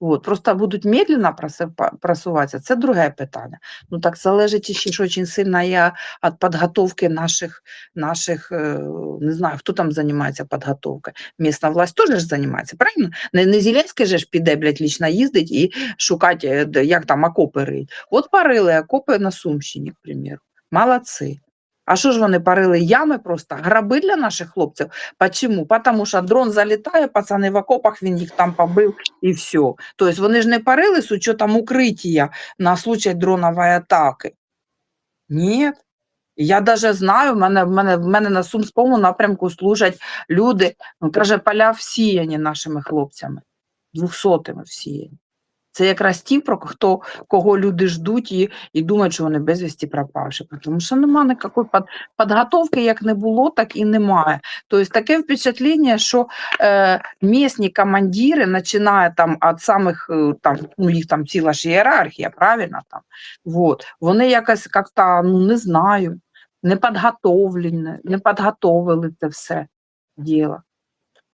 От. Просто будуть медленно просуватися, це друге питання. Ну так залежить ще дуже сильно і від підготовки наших, наших, е, не знаю, хто там займається підготовкою. Місна власть теж займається, правильно? Не, не Зеленський же ж піде, блядь, лично їздить і шукати, е, як там окопи рить. От парили окопи на Сумщині, к примеру. Молодці. А що ж вони парили ями просто? Граби для наших хлопців? Почему? Потому що дрон залітає, пацани в окопах, він їх там побив і все. Тобто вони ж не парили з учетом укриття на случай дронової атаки. Ні. Я даже знаю, в мене, в мене, в мене на Сумському напрямку служать люди, ну, каже, поля всіяні нашими хлопцями, двохсотими всіяні. Це якраз ті, про хто, кого люди ждуть і, і думають, що вони безвісті пропавші. Тому що немає ніякої під, підготовки, як не було, так і немає. Тобто таке впечатлення, що е, місні командири, починає там від самих, е, там, ну їх там ціла ж ієрархія, правильно там, вот, вони якось як-то, ну не знаю, не підготовлені, не підготовили це все діло.